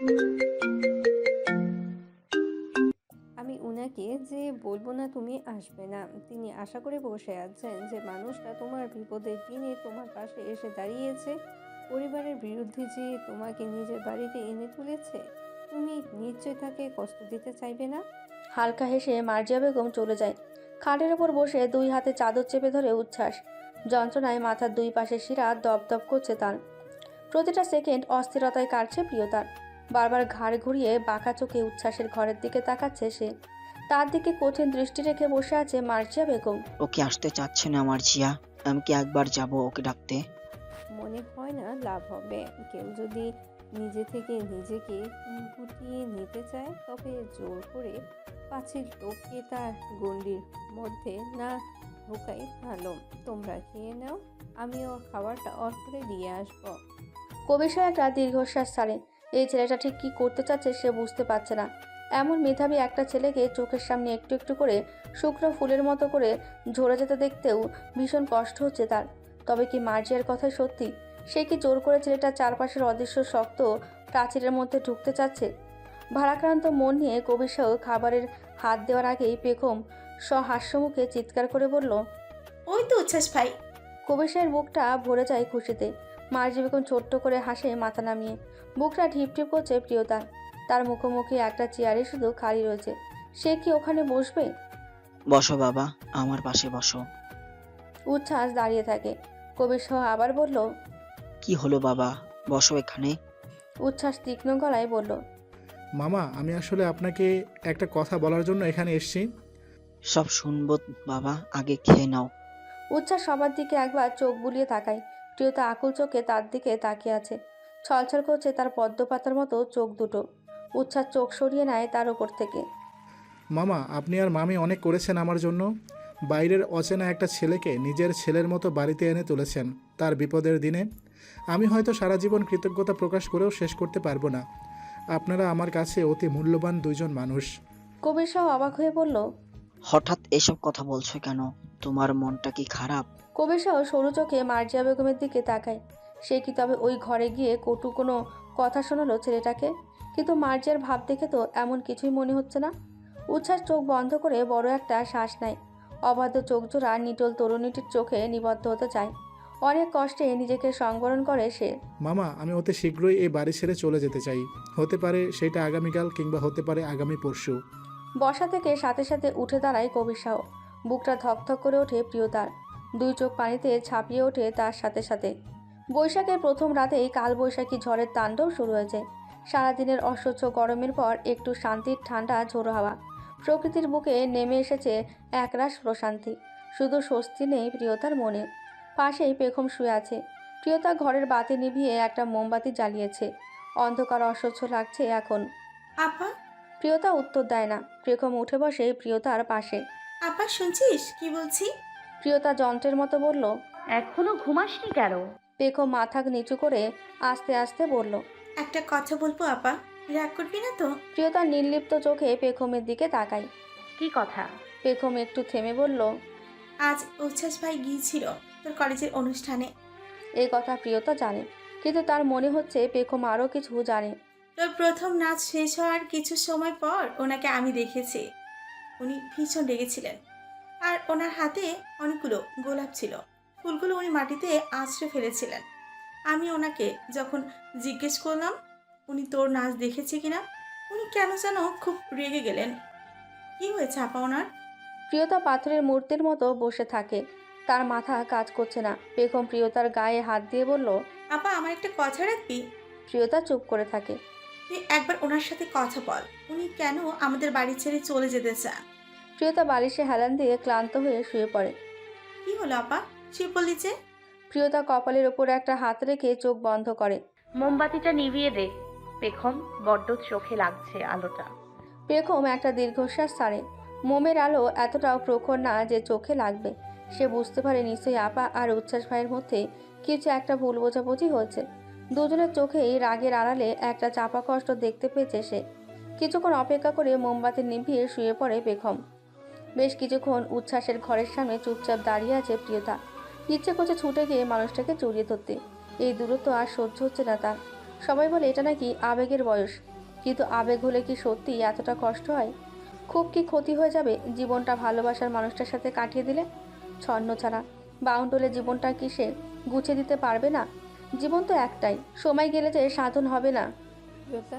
আমি উনাকে যে বলব না তুমি আসবে না, তিনি আশা করে বসে আছেন যে মানুষটা তোমার বিপদের দিনে তোমার পাশে এসে দাঁড়িয়েছে, পরিবারের বিরুদ্ধে যে তোমাকে নিজের বাড়িতে এনে তুলেছে, তুমি নিশ্চয় তাকে কষ্ট দিতে চাইবে না? হালকা হেসে মার্জিয়া বেগম চলে যায়। খাটের ওপর বসে দুই হাতে চাদর চেপে ধরে উচ্ছ্বাস। যন্ত্রণায় মাথার দুই পাশে শিরা দপ দপ করছে তার। প্রতিটা সেকেন্ড অস্থিরতায় কাটছে প্রিয়তার। বারবার ঘাড় ঘুরিয়ে বাঁকা চোখে উচ্ছ্বাসের ঘরের দিকে তাকাচ্ছে সে। তার দিকে কঠিন দৃষ্টি রেখে বসে আছে মার্জিয়া বেগম। ওকে আসতে চাচ্ছে না আমার জিয়া আমি কি একবার যাব ওকে ডাকতে? মনে হয় না লাভ হবে। কেউ যদি নিজে থেকে নিজেকে গুটিয়ে নিতে চায় তবে জোর করে পাঁচিল টপকে তার গণ্ডির মধ্যে না ঢোকাই ভালো। তোমরা খেয়ে নাও আমি ওর খাবারটা অর করে দিয়ে আসব। কবির সাহেবরা দীর্ঘশ্বাস ছাড়ে। এই ছেলেটা ঠিক কী করতে চাচ্ছে সে বুঝতে পারছে না। এমন মেধাবী একটা ছেলেকে চোখের সামনে একটু একটু করে শুকনো ফুলের মতো করে ঝরে যেতে দেখতেও ভীষণ কষ্ট হচ্ছে তার। তবে কি মার্জিয়ার কথা সত্যি? সে কি জোর করে ছেলেটা চারপাশের অদৃশ্য শক্ত প্রাচীরের মধ্যে ঢুকতে চাচ্ছে? ভারাক্রান্ত মন নিয়ে কবির সাহ খাবারের হাত দেওয়ার আগেই পেখম সহাস্যমুখে চিৎকার করে বলল ওই তো উচ্ছ্বাস ভাই। কবিশের বুকটা ভরে যায় খুশিতে। মার্জি বেগম ছোট্ট করে হাসে মাথা নামিয়ে। বুকটা ঢিপ ঢিপ করছে প্রিয়তার তার মুখোমুখি একটা চেয়ারে শুধু খালি রয়েছে। সে কি ওখানে বসবে? বসো বাবা আমার পাশে বসো। উচ্ছ্বাস দাঁড়িয়ে থাকে। কবির সহ আবার বলল কি হলো বাবা বসো এখানে। উচ্ছ্বাস তীক্ষ্ণ গলায় বলল মামা আমি আসলে আপনাকে একটা কথা বলার জন্য এখানে এসেছি। সব শুনব বাবা আগে খেয়ে নাও। উচ্ছ্বাস সবার দিকে একবার চোখ বুলিয়ে তাকায়। প্রিয়তা আকুল চোখে তার দিকে তাকিয়ে আছে। ছলছল করছে তার পদ্ম পাতার মতো চোখ দুটো। উচ্ছ্বাস চোখ সরিয়ে নেয় তার ওপর থেকে। মামা আপনি আর মামি অনেক করেছেন আমার জন্য। বাইরের অচেনা একটা ছেলেকে নিজের ছেলের মতো বাড়িতে এনে তুলেছেন তার বিপদের দিনে। আমি হয়তো সারা জীবন কৃতজ্ঞতা প্রকাশ করেও শেষ করতে পারব না। আপনারা আমার কাছে অতি মূল্যবান দুইজন মানুষ। কবির সহ অবাক হয়ে বলল হঠাৎ এসব কথা বলছো কেন? তোমার মনটা কি খারাপ? কবির সহ সরু চোখে মার্জিয়া বেগমের দিকে তাকায়। সে কি তবে ওই ঘরে গিয়ে কটু কোনো কথা শোনালো ছেলেটাকে? কিন্তু মার্জিয়ার ভাব দেখে তো এমন কিছুই মনে হচ্ছে না। উচ্ছ্বাস চোখ বন্ধ করে বড় একটা শ্বাস নেয়। অবাধ্য চোখ জোড়া নিটল তরুণীটির চোখে নিবদ্ধ হতে চায়। অনেক কষ্টে নিজেকে সংবরণ করে সে। মামা আমি অতি শীঘ্রই এই বাড়ি ছেড়ে চলে যেতে চাই। হতে পারে সেটা আগামীকাল কিংবা হতে পারে আগামী পরশু। বসা থেকে সাথে সাথে উঠে দাঁড়ায় কবির সাহ। বুকটা ধকধক করে ওঠে প্রিয়তার। দুই চোখ পানিতে ছাপিয়ে ওঠে তার সাথে সাথে। বৈশাখের প্রথম রাতেই কালবৈশাখী ঝড়ের তাণ্ডব শুরু হয়েছে। সারাদিনের অসহ্য গরমের পর একটু শান্তির ঠান্ডা ঝোড়ো হাওয়া। প্রকৃতির বুকে নেমে এসেছে একরাশ প্রশান্তি। শুধু স্বস্তি নেই প্রিয়তার মনে। পাশেই পেখম শুয়ে আছে। প্রিয়তা ঘরের বাতি নিভিয়ে একটা মোমবাতি জ্বালিয়েছে। অন্ধকার অসহ্য লাগছে এখন। আপা? প্রিয়তা উত্তর দেয় না। প্রেখম উঠে বসে প্রিয়তার পাশে। আপা শুনছিস? কি বলছি? প্রিয়তা যন্ত্রের মতো বলল এখনও ঘুমাসনি কেন? পেখম মাথা নিচু করে আস্তে আস্তে বলল একটা কথা বলব আপা? রাগ করবি না তো? প্রিয়তা নির্লিপ্ত চোখে পেখমের দিকে তাকাই কি কথা? পেখম একটু থেমে বলল আজ উচ্ছ্বাস ভাই গিয়েছিল তোর কলেজের অনুষ্ঠানে। এই কথা প্রিয়তা জানে কিন্তু তার মনে হচ্ছে পেখম আরও কিছু জানে। তোর প্রথম নাচ শেষ হওয়ার কিছু সময় পর ওনাকে আমি দেখেছি। উনি ভীষণ রেগেছিলেন। আর ওনার হাতে অনেকগুলো গোলাপ ছিল। ফুলগুলো উনি মাটিতে আছড়ে ফেলেছিলেন। আমি ওনাকে যখন জিজ্ঞেস করলাম উনি তোর নাচ দেখেছে কিনা? উনি কেন যেন খুব রেগে গেলেন। কি হয়েছে আপা ওনার? প্রিয়তা পাথরের মূর্তির মতো বসে থাকে। তার মাথা কাজ করছে না। পেখম প্রিয়তার গায়ে হাত দিয়ে বলল আপা আমার একটা কথা রাখবি? প্রিয়তা চুপ করে থাকে। তুই একবার ওনার সাথে কথা বল। উনি কেন আমাদের বাড়ি ছেড়ে চলে যেতে চান? প্রিয়তা বালিশে হেলান দিয়ে ক্লান্ত হয়ে শুয়ে পড়ে। কি হলো আপা? সে যে? প্রিয়তা কপালের ওপর একটা হাত রেখে চোখ বন্ধ করে। মোমবাতিটা নিভিয়ে দে। পেখম বড্ড চোখে লাগছে আলোটা। পেখম একটা দীর্ঘশ্বাস ছাড়ে। মোমের আলো এতটাও প্রখর না যে চোখে লাগবে। সে বুঝতে পারে নিশ্চয়ই আপা আর উচ্ছ্বাস ভাইয়ের মধ্যে কিছু একটা ভুল বোঝাবুঝি হয়েছে। দুজনের চোখেই রাগের আড়ালে একটা চাপা কষ্ট দেখতে পেয়েছে সে। কিছুক্ষণ অপেক্ষা করে মোমবাতি নিভিয়ে শুয়ে পড়ে পেখম। বেশ কিছুক্ষণ উচ্ছ্বাসের ঘরের সামনে চুপচাপ দাঁড়িয়ে আছে প্রিয়তা। ইচ্ছে করছে ছুটে গিয়ে মানুষটাকে জড়িয়ে ধরতে। এই দূরত্ব আর সহ্য হচ্ছে না তার। সবাই বলে এটা নাকি আবেগের বয়স। কিন্তু আবেগ হলে কি সত্যি এতটা কষ্ট হয়? খুব কি ক্ষতি হয়ে যাবে জীবনটা ভালোবাসার মানুষটার সাথে কাটিয়ে দিলে? ছন্ন ছাড়া। বাউন্ডলে জীবনটা কি সে গুছিয়ে দিতে পারবে না? জীবন তো একটাই। সময় গেলে যে সাধন হবে না। প্রিয়তা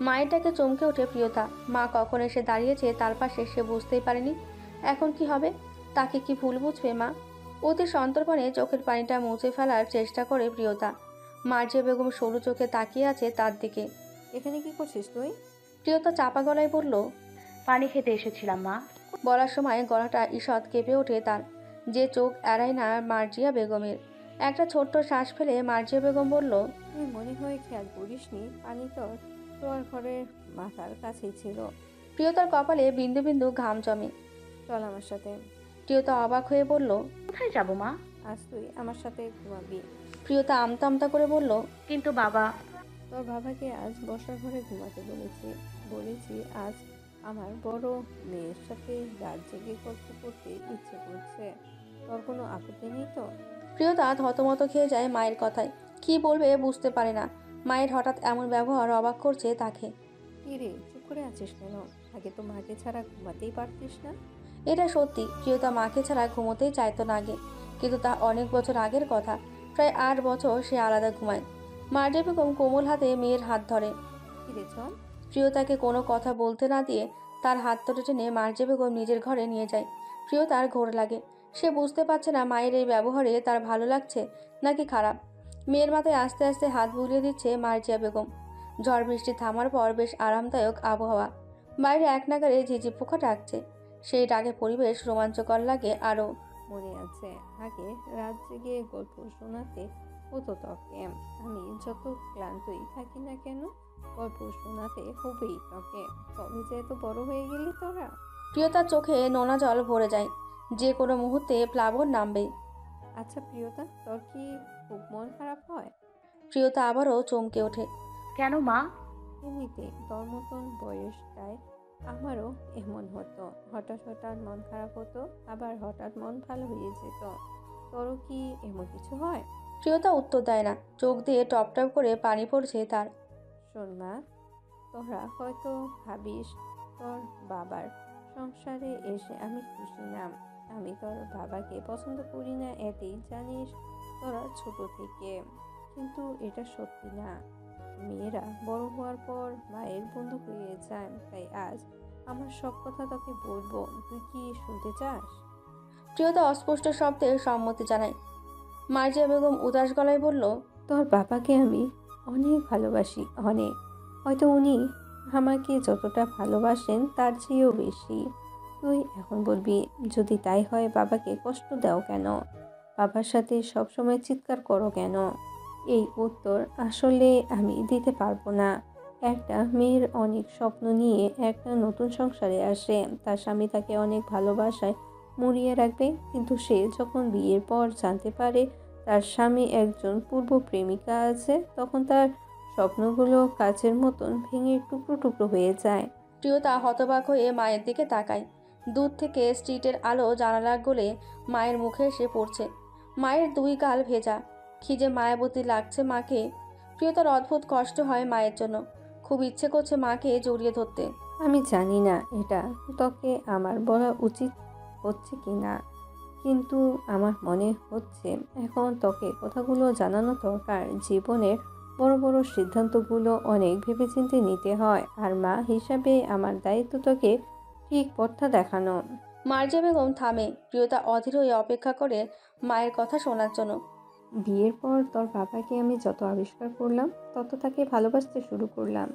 মায়ের ডাকে চমকে ওঠে প্রিয়তা। মা কখন এসে দাঁড়িয়েছে তার পাশে সে বুঝতেই পারেনি। এখন কি হবে? তাকে কি ভুল বুঝবে মা? অতি সন্তর্পণে চোখের পানিটা মুছে ফেলার চেষ্টা করে প্রিয়তা। মার্জিয়া বেগম সরু চোখে তাকিয়ে আছে তার দিকে। এখানে কি করছিস তুই? প্রিয়তা চাপা গলায় বলল পানি খেতে এসেছিলাম মা। বলার সময় গলাটা ঈষৎ কেঁপে ওঠে তার। যে চোখ এড়ায় না মার্জিয়া বেগমের। একটা ছোট্ট শ্বাস ফেলে মার্জিয়া বেগম বলল তুই মনে হয় খেয়াল করিসনি পানি তো তোর ঘরের মাথার কাছেই ছিল। প্রিয়তার কপালে বিন্দু বিন্দু ঘাম জমে। চল আমার সাথে। প্রিয়তা অবাক হয়ে বলল কোথায় যাব মা? আজ তুই আমার সাথে ঘুমাবি। প্রিয়তা আমতা আমতা করে বলল কিন্তু বাবা তোর বাবাকে আজ বসার ঘরে ঘুমাতে বলেছি। বলেছি আজ আমার বড় মেয়ের সাথে রাত জেগে গল্প করতে ইচ্ছে করছে। তোর কোনো আপত্তি নেই তো? প্রিয়তা থতমত খেয়ে যায় মায়ের কথায়। কি বলবে বুঝতে পারে না। মায়ের হঠাৎ এমন ব্যবহার অবাক করছে তাকে। কি রে চুপ করে আছিস কেন? আগে তো মাকে ছাড়া ঘুমাতেই পারতিস না। এটা সত্যি প্রিয়তা মাকে ছাড়া ঘুমোতেই চাইতো না আগে। কিন্তু তা অনেক বছর আগের কথা। প্রায় আট বছর সে আলাদা ঘুমায়। মার্জিয়া বেগম কোমল হাতে মেয়ের হাত ধরে। প্রিয়তাকে কোনো কথা বলতে না দিয়ে তার হাত ধরে টেনে মার্জিয়া বেগম নিজের ঘরে নিয়ে যায়। প্রিয়তার ঘোর লাগে। সে বুঝতে পারছে না মায়ের এই ব্যবহারে তার ভালো লাগছে নাকি খারাপ। মেয়ের মাথায় আস্তে আস্তে হাত বুলিয়ে দিচ্ছে মার্জিয়া বেগম। ঝড় বৃষ্টি থামার পর বেশ আরামদায়ক আবহাওয়া। বাইরে এক নাগারে ঝিঝি পোকা ডাকছে। সেই রাগে পরিবেশ রোমাঞ্চকর লাগে আরও। মনে আছে আগে রাত জেগে গল্প শোনাতে হতো তোকে। আমি যত ক্লান্তই থাকি না কেন গল্প শোনাতে হবেই তোকে। তবে যে এত বড় হয়ে গেলি তোরা? প্রিয়তার চোখে নোনা জল ভরে যায়। যে কোনো মুহূর্তে প্লাবন নামবে। আচ্ছা প্রিয়তা তোর কি খুব মন খারাপ হয়? প্রিয়তা আবারও চমকে ওঠে। কেন মা? এমনিতে তোর মতন বয়সটায় আমারও এমন হতো। হঠাৎ হঠাৎ মন খারাপ হতো আবার হঠাৎ মন ভালো হয়ে যেত। তোরও কি এমন কিছু হয়? প্রিয়তা উত্তর দেয় না। চোখ দিয়ে টপ টপ করে পানি পড়ছে তার। শোন মা তোরা হয়তো ভাবিস তোর বাবার সংসারে এসে আমি খুশি না। আমি তোর বাবাকে পছন্দ করি না এতেই জানিস তোরা ছোট থেকে। কিন্তু এটা সত্যি না। মেয়েরা বড় হওয়ার পর মায়ের বন্ধু হয়ে যায় তাই আজ আমার সব কথা তোকে বলব। তুই কি শুনতে চাস? প্রিয়তা অস্পষ্ট শব্দে সম্মতি জানায়। মার্জিয়া বেগম উদাস গলায় বলল তোর বাবাকে আমি অনেক ভালোবাসি অনেক। হয়তো উনি আমাকে যতটা ভালোবাসেন তার চেয়েও বেশি। তুই এখন বলবি যদি তাই হয় বাবাকে কষ্ট দাও কেন? বাবার সাথে সবসময় চিৎকার করো কেন? এই উত্তর আসলে আমি দিতে পারব না। একটা মেয়ের অনেক স্বপ্ন নিয়ে একটা নতুন সংসারে আসে। তার স্বামী তাকে অনেক ভালোবাসায় মুড়িয়ে রাখবে। কিন্তু সে যখন বিয়ের পর জানতে পারে তার স্বামী একজন পূর্ব প্রেমিকা আছে, তখন তার স্বপ্নগুলো কাচের মতন ভেঙে টুকরো টুকরো হয়ে যায়। প্রিয়তা হতবাক হয়ে মায়ের দিকে তাকায়। দূর থেকে স্ট্রিটের আলো জানালা গলে মায়ের মুখে এসে পড়ছে। মায়ের দুই গাল ভেজা। খিজে মায়াবতী লাগছে মাকে প্রিয়তার অদ্ভুত কষ্ট হয় মায়ের জন্য। খুব ইচ্ছে করছে মাকে জড়িয়ে ধরতে। আমি জানি না এটা তোকে আমার বলা উচিত হচ্ছে কি না। কিন্তু আমার মনে হচ্ছে এখন তোকে কথাগুলো জানানো দরকার। জীবনের বড় বড় সিদ্ধান্তগুলো অনেক ভেবেচিন্তে নিতে হয় আর মা হিসাবে আমার দায়িত্ব তোকে ঠিক পথটা দেখানো। মার্জিয়া বেগম থামে। প্রিয়তা অধীর হয়ে অপেক্ষা করে মায়ের কথা শোনার জন্য। বিয়ের পর তোর বাবাকে আমি যত আবিষ্কার করলাম, তত তাকে ভালোবাসতে শুরু করলাম।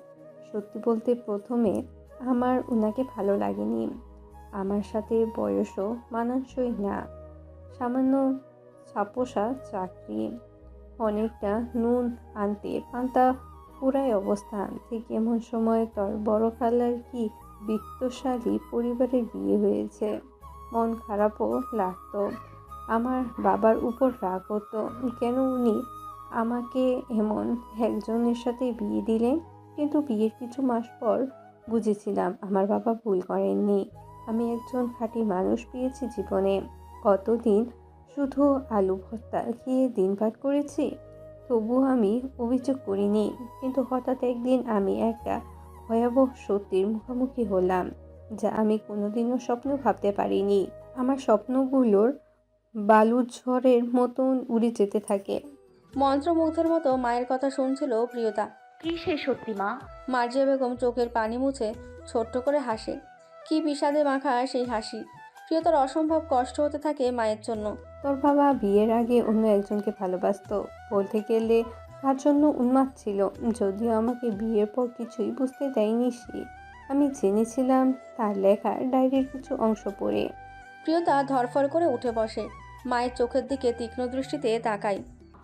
সত্যি বলতে প্রথমে আমার উনাকে ভালো লাগেনি। আমার সাথে বয়সও মানানসই না। সামান্য ছাপোষা চাকরি, অনেকটা নুন আনতে পান্তা পুরাই অবস্থান। ঠিক এমন সময় তোর বড় খালার কি বিত্তশালী পরিবারের বিয়ে হয়েছে। মন খারাপও লাগতো। আমার বাবার উপর রাগ হতো। কেন উনি আমাকে এমন একজনের সাথে বিয়ে দিলেন? কিন্তু বিয়ের কিছু মাস পর বুঝেছিলাম আমার বাবা ভুল করেননি। আমি একজন খাঁটি মানুষ পেয়েছি জীবনে। কতদিন শুধু আলু ভর্তা খেয়ে দিন পার করেছি? তবুও আমি অভিযোগ করিনি। কিন্তু হঠাৎ একদিন আমি একটা ভয়াবহ সত্যির মুখোমুখি হলাম, যা আমি কোনোদিনও স্বপ্ন ভাবতে পারিনি। আমার স্বপ্নগুলোর বালুর ঝড়ের মতন উড়ে যেতে থাকে। মন্ত্রমুগ্ধের মতো মায়ের কথা শুনছিল প্রিয়তা। কি সেই সত্যি মা? মার্জিয়া বেগম চোখের পানি মুছে ছোট্ট করে হাসে। কি বিষাদে মাখা সেই হাসি। প্রিয়তার অসম্ভব কষ্ট হতে থাকে মায়ের জন্য। তোর বাবা বিয়ের আগে অন্য একজনকে ভালোবাসতো বলতে গেলে তার জন্য উন্মাদ ছিল। যদিও আমাকে বিয়ের পর কিছুই বুঝতে দেয়নি সে। আমি জেনেছিলাম তার লেখা ডায়েরির কিছু অংশ পড়ে। প্রিয়তা ধরফর করে উঠে বসে। মায়ের চোখের দিকে তীক্ষ্ণ দৃষ্টিতে তাকায়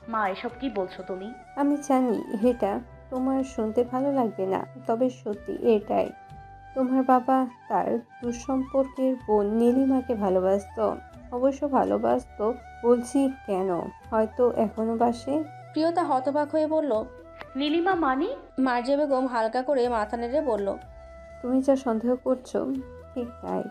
মা এসব কি বলছো তুমি? আমি জানি এটা তোমার শুনতে ভালো লাগবে না তবে সত্যি এটাই। তোমার বাবা তার দুঃসম্পর্কের বোন নীলিমাকে ভালোবাসতো অবশ্য ভালোবাসতো বলছি কেন? হয়তো এখনও বাসে? প্রিয়তা হতবাক হয়ে বলল নীলিমা মানি? মার্জিয়া বেগম হালকা করে মাথা নেড়ে বলল তুমি যা সন্দেহ করছ ঠিক তাই।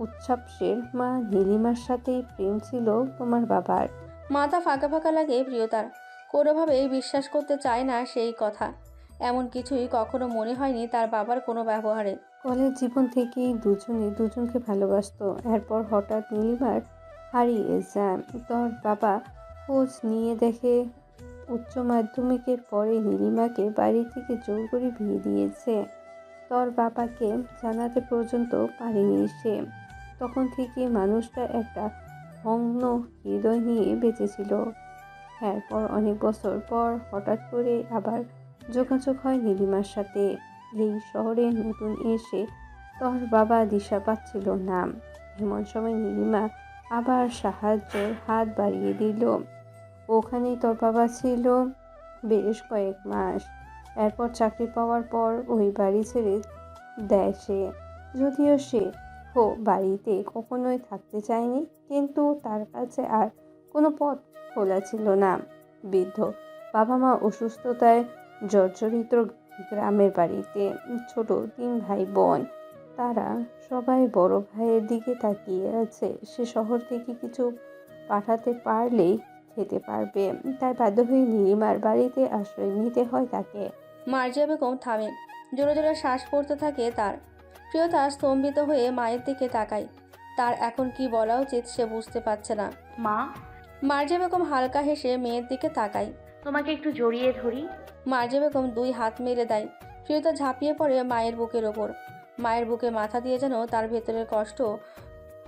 উৎসবসের মা নীলিমার সাথেই প্রেম ছিল তোমার বাবার। মাথা ফাঁকা ফাঁকা লাগে প্রিয়তার। কোনোভাবেই বিশ্বাস করতে চায় না সেই কথা। এমন কিছুই কখনো মনে হয়নি তার বাবার কোনো ব্যবহারে। কলেজ জীবন থেকেই দুজনে দুজনকে ভালোবাসতো। এরপর হঠাৎ নীলিমার হারিয়ে যায় তোর বাবা খোঁজ নিয়ে দেখে উচ্চ মাধ্যমিকের পরে নীলিমাকে বাড়ি থেকে জোর করে বিয়ে দিয়েছে। তোর বাবাকে জানাতে পর্যন্ত পারেনি সে। তখন থেকে মানুষটা একটা ভগ্ন হৃদয় নিয়ে বেঁচেছিল। এরপর অনেক বছর পর হঠাৎ করে আবার যোগাযোগ হয় নীলিমার সাথে। এই শহরে নতুন এসে তোর বাবা দিশা পাচ্ছিল না। এমন সময় নীলিমা আবার সাহায্যের হাত বাড়িয়ে দিল। ওখানেই তোর বাবা ছিল বেশ কয়েক মাস। এরপর চাকরি পাওয়ার পর ওই বাড়ি ছেড়ে দেয় সে। যদিও সে হো বাড়িতে কখনোই থাকতে চায়নি, কিন্তু তার কাছে আর কোনো পথ খোলা ছিল না। বৃদ্ধ বাবা মা অসুস্থতায় জর্জরিত গ্রামের বাড়িতে ছোট তিন ভাই বোন তারা সবাই বড় ভাইয়ের দিকে তাকিয়ে আছে। সে শহর থেকে কিছু পাঠাতে পারলেই খেতে পারবে। তাই বাধ্য হয়ে নীলিমার বাড়িতে আশ্রয় নিতে হয় তাকে। মার্জিয়া বেগম থামে জোরে জোরে শ্বাস পড়তে থাকে তার। প্রিয়তা স্তম্ভিত হয়ে মায়ের দিকে তাকায়। তার এখন কি বলা উচিত সে বুঝতে পারছে না। মা? মার্জিয়া বেগম হালকা হেসে মেয়ের দিকে তাকায়। তোমাকে একটু জড়িয়ে ধরি। মার্জিয়া বেগম দুই হাত মেলে দেয়। প্রিয়তা ঝাঁপিয়ে পড়ে মায়ের বুকের ওপর। মায়ের বুকে মাথা দিয়ে যেন তার ভেতরের কষ্ট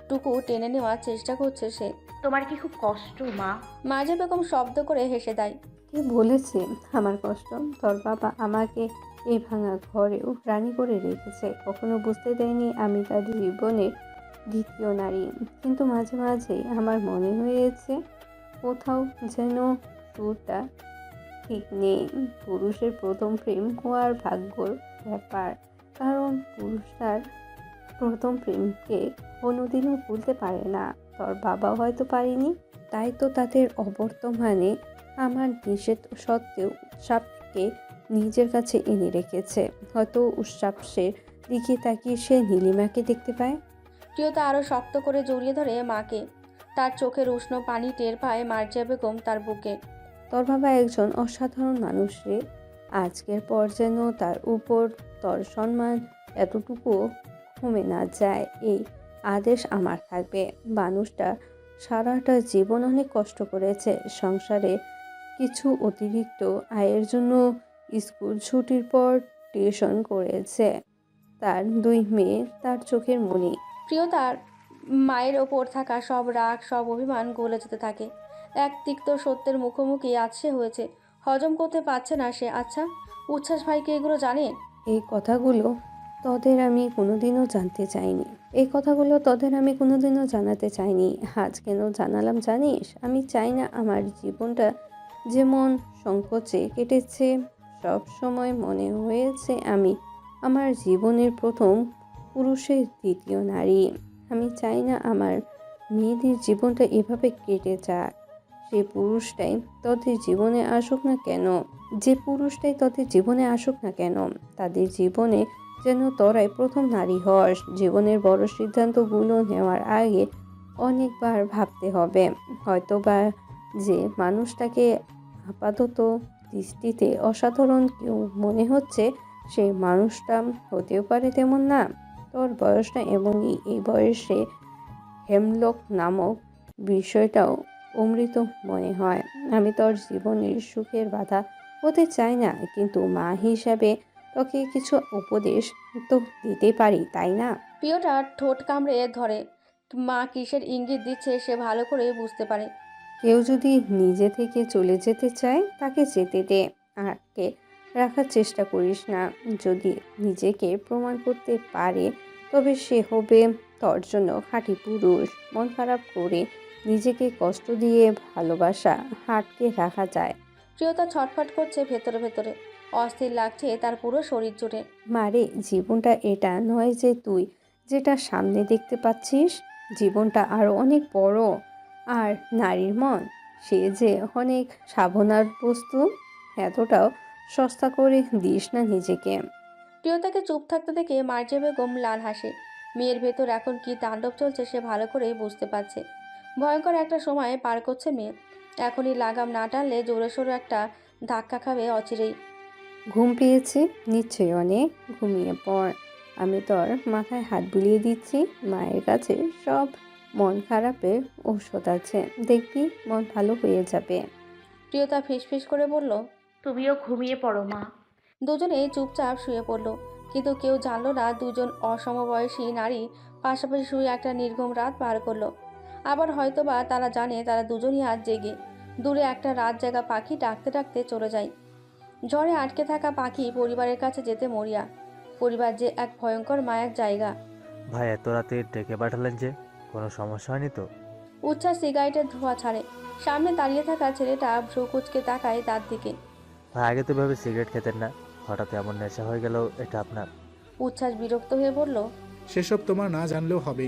টুকু টেনে নেওয়ার চেষ্টা করছে সে। তোমার কি খুব কষ্ট মা? মার্জিয়া বেগম শব্দ করে হেসে দেয়। কে বলেছে আমার কষ্ট? তোর বাবা আমাকে এই ভাঙা ঘরেও রানী করে রেখেছে। কখনো বুঝতে দেয়নি আমি তার জীবনের দ্বিতীয় নারী। কিন্তু মাঝে মাঝে আমার মনে হয়েছে, কোথাও যেন সুরটা ঠিক নেই। পুরুষের প্রথম প্রেম হওয়ার ভাগ্যর ব্যাপার। কারণ পুরুষ তার প্রথম প্রেমকে কোনোদিনও ভুলতে পারে না। তোর বাবা হয়তো পারেনি, তাই তো তাদের অবর্তমানে আমার নিষেধ সত্ত্বেও উৎসাপকে নিজের কাছে এনে রেখেছে। হয়তো উৎসাপসের দিকে তাকিয়ে সে নীলিমাকে দেখতে পায়। প্রিয়তা আরও শক্ত করে জড়িয়ে ধরে মাকে। তার চোখের উষ্ণ পানি টের পায় মার্জিয়া বেগম তার বুকে। তোর বাবা একজন অসাধারণ মানুষ রে। আজকের পর যেন তার উপর তোর সম্মান এতটুকু কমে না যায় এই আদেশ আমার থাকবে। মানুষটা সারাটা জীবন অনেক কষ্ট করেছে। সংসারে কিছু অতিরিক্ত আয়ের জন্য স্কুল ছুটির পর টিউশন করেছে। তার দুই মেয়ে তার চোখের মণি প্রিয়তার মায়ের ওপর থাকা সব রাগ সব অভিমান গলে যেতে থাকে। এক তিক্ত সত্যের মুখোমুখি আছে হয়েছে। হজম করতে পারছে না সে। আচ্ছা উচ্ছ্বাস ভাইকে এগুলো জানে? এই কথাগুলো তদের আমি কোনোদিনও জানতে চাইনি। এই কথাগুলো তদের আমি কোনোদিনও জানাতে চাইনি। আজ কেন জানালাম জানিস? আমি চাই না আমার জীবনটা যেমন সংকোচে কেটেছে সব সময় মনে হয়েছে আমি আমার জীবনের প্রথম পুরুষের দ্বিতীয় নারী। আমি চাই না আমার মেয়েদের জীবনটা এভাবে কেটে যাক। সে পুরুষটাই তোদের জীবনে আসুক না কেন, যে পুরুষটাই তোদের জীবনে আসুক না কেন, তাদের জীবনে যেন তরাই প্রথম নারী হস জীবনের বড় সিদ্ধান্তগুলো নেওয়ার আগে অনেকবার ভাবতে হবে। হয়তো বা যে মানুষটাকে আপাতত দৃষ্টিতে অসাধারণ কেউ মনে হচ্ছে সেই মানুষটা হতেও পারে তেমন না। তোর বয়সটা এবং এই- বয়সে হেমলক নামক বিষয়টাও অমৃত মনে হয়। আমি তোর জীবনের সুখের বাধা হতে চাই না, কিন্তু মা হিসাবে তোকে কিছু উপদেশ তো দিতে পারি, তাই না? প্রিয়টা ঠোঁট কামড়ে ধরে। মা কিসের ইঙ্গিত দিচ্ছে সে ভালো করে বুঝতে পারে। কেউ যদি নিজে থেকে চলে যেতে চায় তাকে যেতে দে। আটকে রাখার চেষ্টা করিস না। যদি নিজেকে প্রমাণ করতে পারে তবে সে হবে তোর জন্য খাঁটি পুরুষ। মন খারাপ করে নিজেকে কষ্ট দিয়ে ভালোবাসা হাটকে রাখা যায়। প্রিয়তা ছটফট করছে ভেতরে ভেতরে। অস্থির লাগছে তার পুরো শরীর জুড়ে। মারে জীবনটা এটা নয় যে তুই। যেটা সামনে দেখতে পাচ্ছিস জীবনটা আরও অনেক বড়। আর নারীর মন সে যে অনেক সাবনার বস্তু এতটাও সস্তা করে দিস না নিজেকে। প্রিয়তাকে চুপ থাকতে দেখে মার্জে বেগম লাল হাসে। মেয়ের ভেতর এখন কি তাণ্ডব চলছে সে ভালো করেই বুঝতে পারছে। ভয়ঙ্কর একটা সময় পার করছে মেয়ে। এখনই লাগাম না টানলে জোরে সোরে একটা ধাক্কা খাবে অচিরেই। ঘুম পেয়েছে? নিশ্চয়ই অনেক ঘুমিয়ে পড়। আমি তোর মাথায় হাত বুলিয়ে দিচ্ছি মায়ের কাছে সব মন খারাপের ঔষধ আছে। দেখবি মন ভালো হয়ে যাবে। প্রিয়তা ফিসফিস করে বলল তুমিও ঘুমিয়ে পড়ো মা। দুজনে চুপচাপ শুয়ে পড়ল। কিন্তু কেউ জানলো না দুজন অসমবয়সী নারী পাশাপাশি শুয়ে একটা নির্ঘুম রাত পার করল। আবার হয়তোবা তারা জানে তারা দুজনই আজ জেগে। দূরে একটা রাত জাগা পাখি ডাকতে ডাকতে চলে যায়। ঝড়ে আটকে থাকা পাখি পরিবারের কাছে যেতে মরিয়া। পরিবার যে এক ভয়ঙ্কর মায়ার জায়গা। ভাই এত রাতে ডেকে পাঠালেন যে? কোনো সমস্যা হয়নি তো? উচ্ছ্বাস সিগারেটের ধোঁয়া ছাড়ে। সামনে দাঁড়িয়ে থাকা ছেলেটা ভ্রু কুচকে তাকায় তার দিকে। ভাই আগে তো ভাবে সিগারেট খেতেন না। হঠাৎ এমন নেশা হয়ে গেল এটা আপনার? উচ্ছ্বাস বিরক্ত হয়ে বলল সেসব তোমার না জানলেও হবে।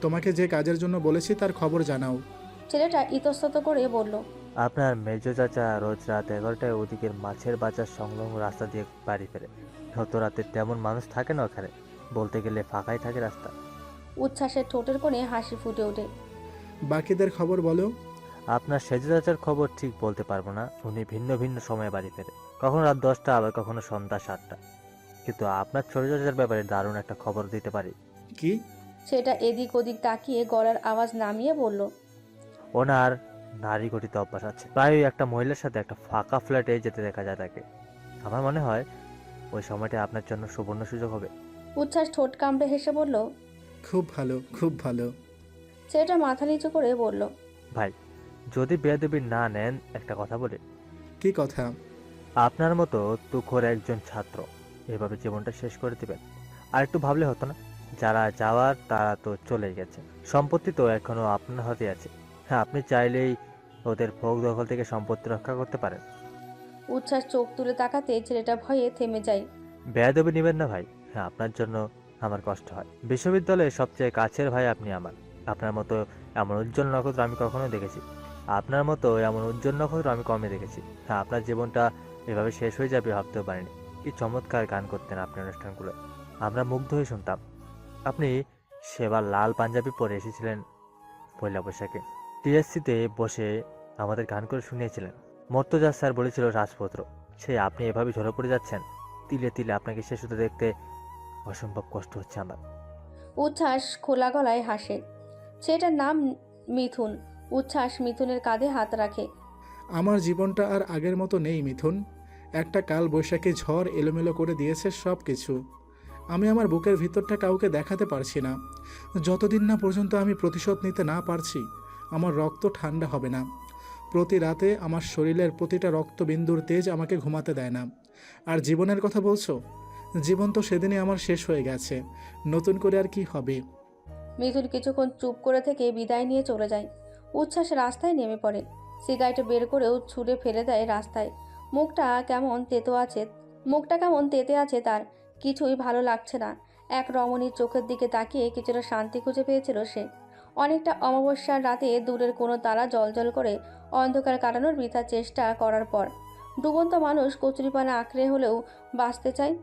তোমাকে যে কাজের জন্য বলেছি তার খবর জানাও। ছেলেটা ইতস্তত করে বলল আপনার মেজ চাচা রোজ রাত এগারোটায় ওদিকের মাছের বাজার সংলগ্ন রাস্তা দিয়ে বাড়ি ফেরে। অত রাতে তেমন মানুষ থাকে না ওখানে। বলতে গেলে ফাঁকাই থাকে রাস্তা। উচ্ছ্বাসের ঠোঁটের কোণে হাসি ফুটে ওঠে। বাকিদের খবর বলো। আপনার সেজ চাচার খবর ঠিক বলতে পারব না। উনি ভিন্ন ভিন্ন সময়ে বাড়ি ফেরে। কখনো রাত দশটা আবার কখনো সন্ধ্যা সাতটা। কিন্তু আপনার ছোট চাচার ব্যাপারে দারুণ একটা খবর দিতে পারি। কি? সেটা এদিক ওদিক তাকিয়ে গলার আওয়াজ নামিয়ে বলল ওনার নারী গঠিত অভ্যাস আছে। প্রায়ই একটা মহিলার সাথে একটা ফাঁকা ফ্ল্যাটে যেতে দেখা যায় তাকে। আমার মনে হয় ওই সময়টা আপনার জন্য সুবর্ণ সুযোগ হবে। উচ্ছ্বাস ঠোঁট কামড়ে হেসে বলল খুব ভালো খুব ভালো। ছেলেটা মাথা নিচু করে বলল ভাই যদি বেয়াদবি না নেন একটা কথা বলি। কি কথা? আপনার মতো তুখোর একজন ছাত্র এভাবে জীবনটা শেষ করে দিবেন। আর একটু ভাবলে হতো না যারা যাওয়ার তারা তো চলেই গেছে। সম্পত্তি তো এখনও আপনার হাতে আছে। হ্যাঁ আপনি চাইলেই ওদের ভোগ দখল থেকে সম্পত্তি রক্ষা করতে পারেন। উচ্ছ্বাস চোখ তুলে তাকাতে ছেলেটা ভয়ে থেমে যায়। বেয়াদবি নেবেন না ভাই। হ্যাঁ আপনার জন্য আমার কষ্ট হয়। বিশ্ববিদ্যালয়ে সবচেয়ে কাছের ভাই আপনি আমার। আপনার মতো এমন উজ্জ্বল নক্ষত্র আমি কখনো দেখেছি। আপনার মতো এমন উজ্জ্বল নক্ষত্র আমি কমে দেখেছি। হ্যাঁ আপনার জীবনটা এভাবে শেষ হয়ে যাবে ভাবতেও পারিনি। কি চমৎকার গান করতেন আপনি অনুষ্ঠানগুলো। আমরা মুগ্ধ হয়ে শুনতাম। আপনি সেবার লাল পাঞ্জাবি পরে এসেছিলেন পয়লা বৈশাখে। টিএসসিতে বসে আমাদের গান করে শুনিয়েছিলেন। মর্তজা স্যার বলেছিল রাজপত্র সেই আপনি এভাবে ঝরে পড়ে যাচ্ছেন। তিলে তিলে আপনাকে শেষ হতে দেখতে অসম্ভব কষ্ট হচ্ছে আমার। উচ্ছ্বাস খোলা গলায় হাসে। ছেলেটার নাম মিথুন। উচ্ছ্বাস মিথুনের কাঁধে হাত রাখে। আমার জীবনটা আর আগের মতো নেই মিথুন। একটা কাল বৈশাখী ঝড় এলোমেলো করে দিয়েছে সব কিছু আমি আমার বুকের ভিতরটা কাউকে দেখাতে পারছি না। যতদিন না পর্যন্ত আমি প্রতিশোধ নিতে না পারছি আমার রক্ত ঠান্ডা হবে না। প্রতি রাতে আমার শরীরের প্রতিটা রক্তবিন্দুর তেজ আমাকে ঘুমাতে দেয় না। আর জীবনের কথা বলছো? জীবন তো সেদিনই আমার শেষ হয়ে গেছে। নতুন করে আর কি হবে? মিথুন কিছুক্ষণ চুপ করে থেকে বিদায় নিয়ে চলে যায়। উচ্ছ্বাস রাস্তায় নেমে পড়ে। সিগারেট বের করেও ছুঁড়ে ফেলে দেয় রাস্তায়। মুখটা কেমন তেতো আছে, মুখটা কেমন তেতে আছে তার, কিছুই ভালো লাগছে না। এক রমণীর চোখের দিকে তাকিয়ে কিছুটা শান্তি খুঁজে পেয়েছিল সে। অনেকটা অমাবস্যার রাতে দূরের কোনো তারা জলজল করে অন্ধকার কাটানোর বৃথা চেষ্টা করার পর, ডুবন্ত মানুষ কচুরিপানা আঁকড়ে হলেও বাঁচতে চায়।